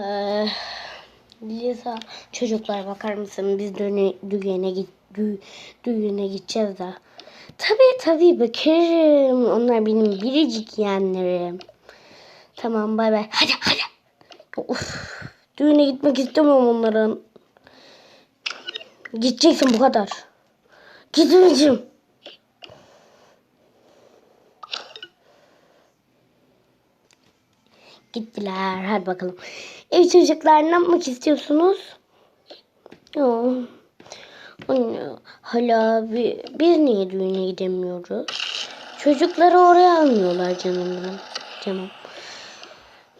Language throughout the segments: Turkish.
Ee, Lisa çocuklar bakar mısın biz düğüne, düğüne, düğüne gideceğiz de. Tabii tabii bakarım. Onlar benim biricik yeğenlerim. Tamam bay bay. Hadi hadi. Of, düğüne gitmek istemiyorum onların. Gideceksin bu kadar. Gitmeyeceğim. Gittiler. Hadi bakalım. Ev çocuklar ne yapmak istiyorsunuz? Yo. Anne, hala bi- biz niye düğüne gidemiyoruz? Çocukları oraya almıyorlar canımdan. Canım.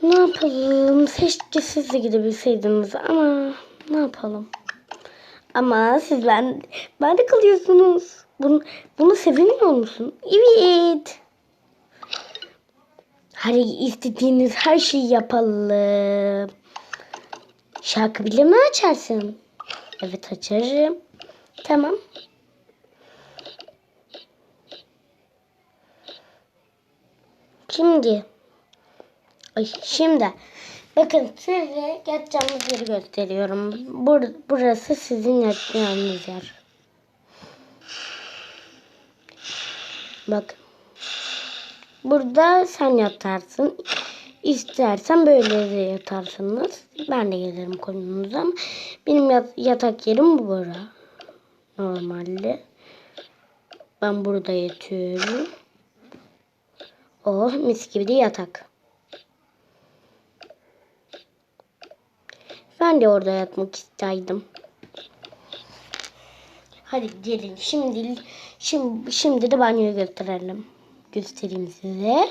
Ne yapalım? Keşke siz de gidebilseydiniz ama ne yapalım? Ama siz ben, ben de kalıyorsunuz. Bunu, bunu sevinmiyor musun? Evet. Hadi istediğiniz her şeyi yapalım. Şarkı bile mi açarsın? Evet açarım. Tamam. Şimdi. Ay şimdi. Bakın size yatacağınız yeri gösteriyorum. Bur burası sizin yatacağınız yer. Bakın. Burada sen yatarsın. İstersen böyle de yatarsınız. Ben de gelirim konunuza. Benim yat- yatak yerim bu bura. Normalde. Ben burada yatıyorum. Oh mis gibi de yatak. Ben de orada yatmak isterdim. Hadi gelin. Şimdi şimdi şimdi de banyoyu gösterelim. Göstereyim size.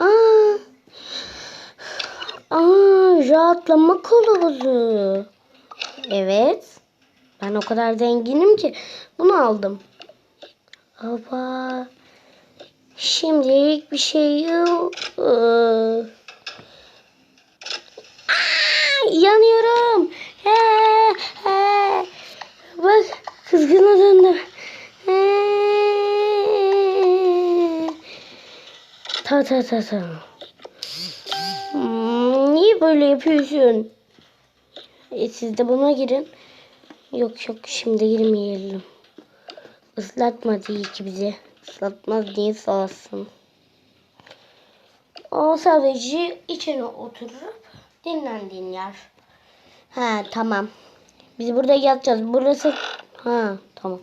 Aa, aa, rahatlama kılavuzu. Evet. Ben o kadar zenginim ki bunu aldım. Ama şimdilik bir şey yok. Aa, yanıyorum. He, he. Bak kızgına döndüm. He. Hmm, niye böyle yapıyorsun? E, siz de buna girin. Yok yok şimdi girmeyelim. Islatmadı iyi ki bizi. Islatmaz diye sağ. O sadece içine oturup dinlendiğin yer. Ha tamam. Biz burada yatacağız. Burası ha tamam.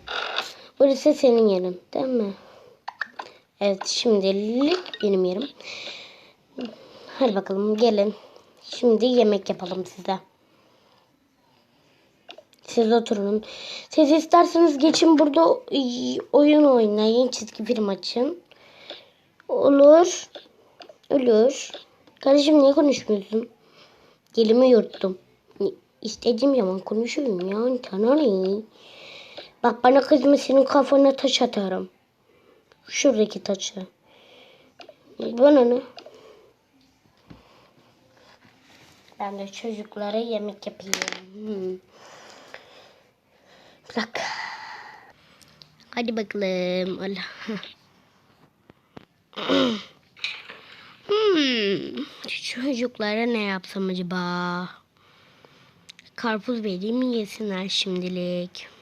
Burası senin yerin değil mi? Evet şimdilik benim yerim. Hadi bakalım gelin. Şimdi yemek yapalım size. Siz oturun. Siz isterseniz geçin burada oyun oynayın. Çizgi film açın. Olur. Olur. Kardeşim niye konuşmuyorsun? Dilimi yurttum. İstediğim zaman konuşurum ya. Sana ne? Bak bana kızma senin kafana taş atarım. Şuradaki taşı. Bana ne? Ben de çocuklara yemek yapayım. Hmm. Bir dakika. Hadi bakalım. Allah. Hmm. Çocuklara ne yapsam acaba? Karpuz vereyim yesinler şimdilik.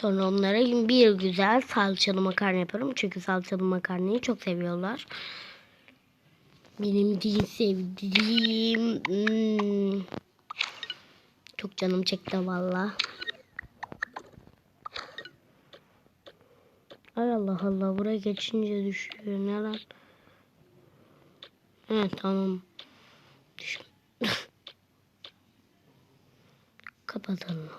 Sonra onlara bir güzel salçalı makarna yaparım. Çünkü salçalı makarnayı çok seviyorlar. Benim değil sevdiğim. Hmm. Çok canım çekti valla. Ay Allah Allah buraya geçince düşüyor. Ne lan? He tamam. Düş Kapatalım.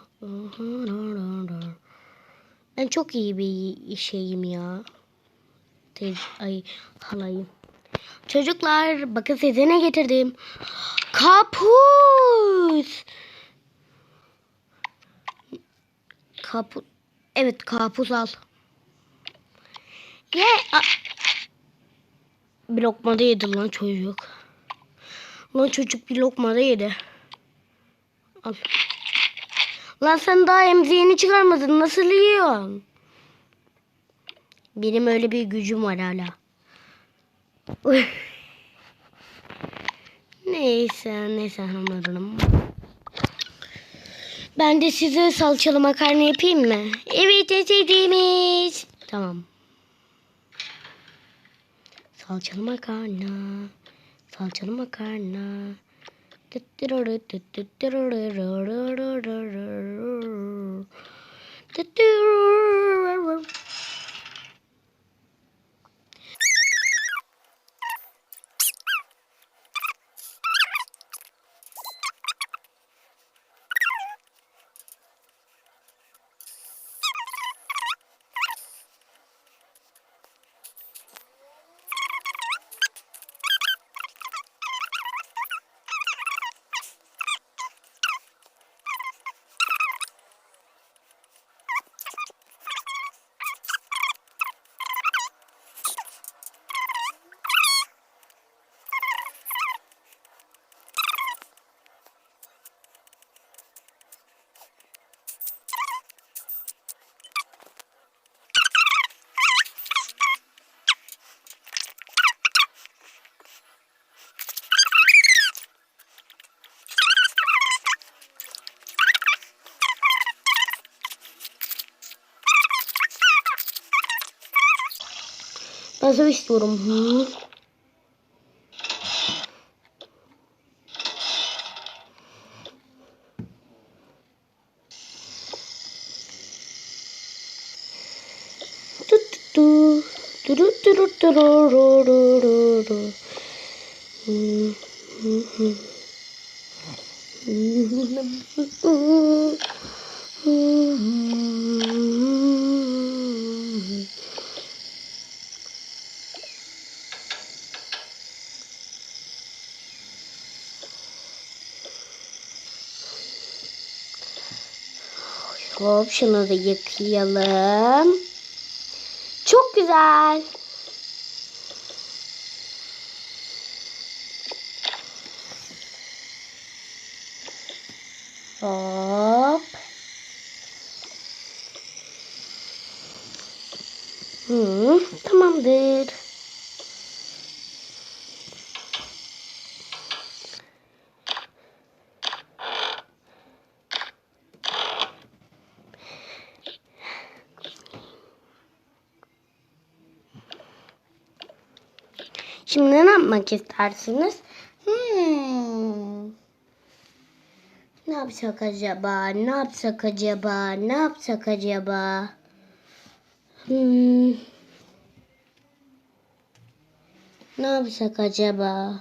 Ben çok iyi bir şeyim ya. Tez ay halayım. Çocuklar bakın size ne getirdim. Kapuz. Kapuz. Evet kapuz al. Ye. a- Bir lokma da yedi lan çocuk. Lan çocuk bir lokma da yedi. Al. Lan sen daha emziğini çıkarmadın. Nasıl yiyorsun? Benim öyle bir gücüm var hala. neyse neyse anladım. Ben de size salçalı makarna yapayım mı? Evet en. Tamam. Salçalı makarna. Salçalı makarna. Do do Su istiyorum. Hı. Tu, Hop şunu da yıkayalım. Çok güzel. Hop. Hı, tamamdır. Şimdi ne yapmak istersiniz? Hmm. Ne yapsak acaba? Ne yapsak acaba? Ne yapsak acaba? Hmm. Ne yapsak acaba?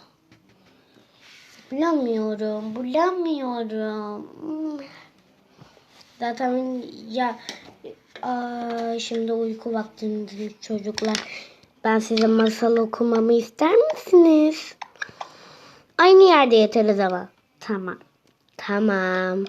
Bulamıyorum, bulamıyorum. Zaten ya aa, şimdi uyku vaktindeyiz çocuklar. Ben size masal okumamı ister misiniz? Aynı yerde yatarız ama. Tamam. Tamam.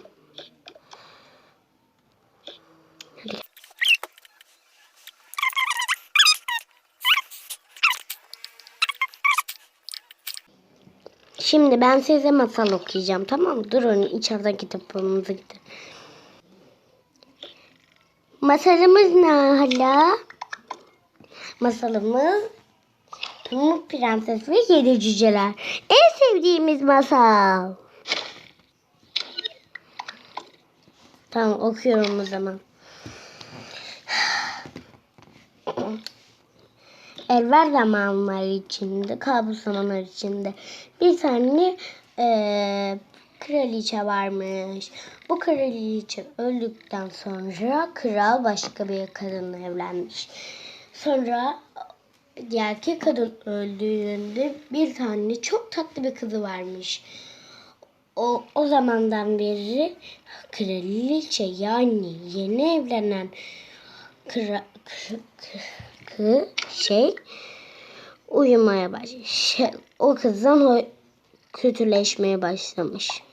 Şimdi ben size masal okuyacağım tamam? Durun içeriden kitaplarımızı gidelim. Masalımız ne hala? Masalımız Pamuk Prenses ve Yedi Cüceler. En sevdiğimiz masal. Tamam okuyorum o zaman. Evvel zamanlar içinde, kabus zamanlar içinde bir tane eee, kraliçe varmış. Bu kraliçe öldükten sonra kral başka bir kadınla evlenmiş. Sonra diğerki kadın öldüğünde bir tane çok tatlı bir kızı varmış. O, o zamandan beri kraliçe yani yeni evlenen kra, kı- kı- kı- şey uyumaya başlamış. Şey, o kızdan o kötüleşmeye başlamış.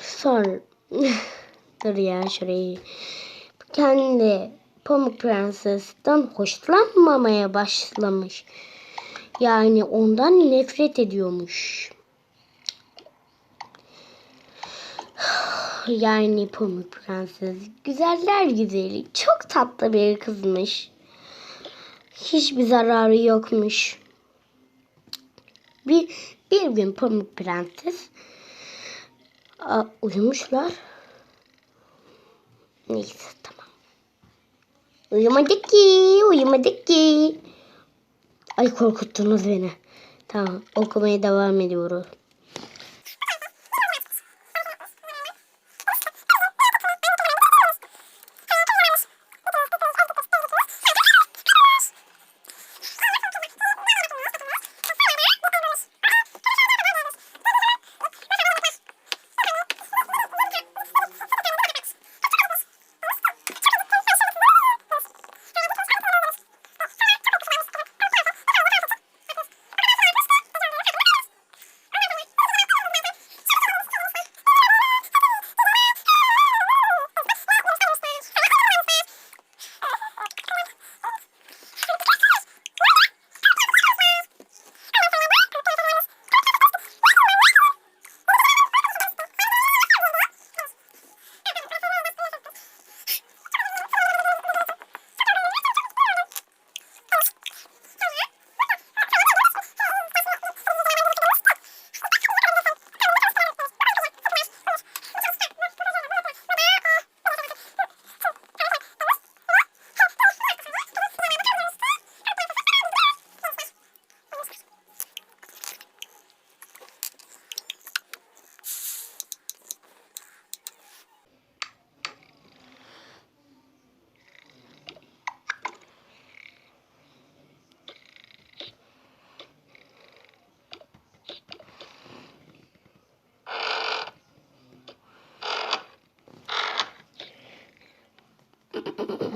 Sonra dur ya şurayı kendi Pamuk Prenses'ten hoşlanmamaya başlamış. Yani ondan nefret ediyormuş. Yani Pamuk Prenses güzeller güzeli çok tatlı bir kızmış. Hiçbir zararı yokmuş. Bir, bir gün Pamuk Prenses uyumuşlar. Neyse tamam. Uyumadık ki, uyumadık ki. Ay korkuttunuz beni. Tamam okumaya devam ediyoruz.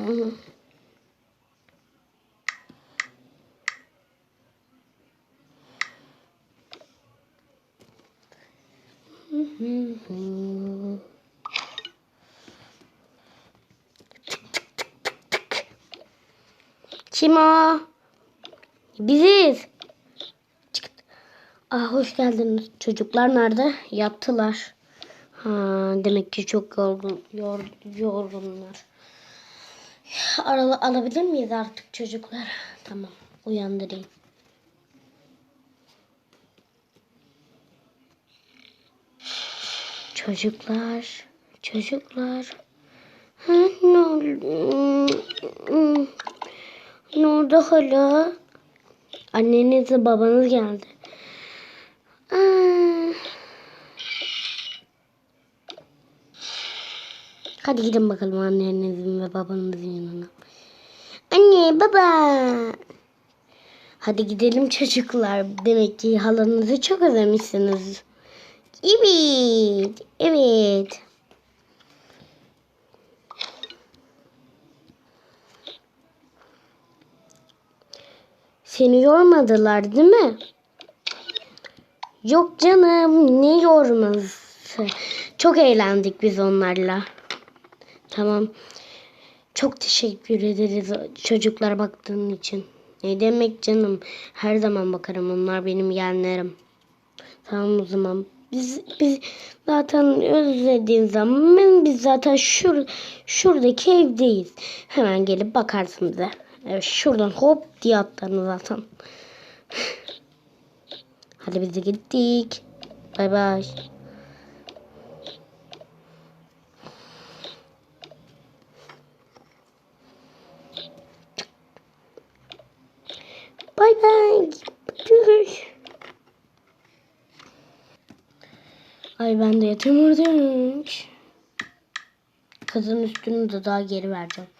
Kim o? Biziz. Ah hoş geldiniz. Çocuklar nerede? Yattılar. Ha, demek ki çok yorgun, yor, yorgunlar. Aralı, alabilir miyiz artık çocuklar? Tamam. Uyandırayım. Çocuklar. Çocuklar. Ha, ne oldu? Ne oldu hala? Annenizle babanız geldi. Aa. Hadi gidin bakalım annenizin ve babanızın yanına. Anne baba. Hadi gidelim çocuklar. Demek ki halanızı çok özlemişsiniz. Evet. Evet. Seni yormadılar değil mi? Yok canım ne yorması. Çok eğlendik biz onlarla. Tamam. Çok teşekkür ederiz çocuklara baktığın için. Ne demek canım. Her zaman bakarım. Onlar benim yeğenlerim. Tamam o zaman. Biz, biz zaten özlediğin zaman biz zaten şur, şuradaki evdeyiz. Hemen gelip bakarsın bize. Evet şuradan hop diye atlarım zaten. Hadi biz de gittik. Bay. Bay bay. Görüş. Ay ben de yatamıyorum. Kızın üstünü de daha geri vereceğim.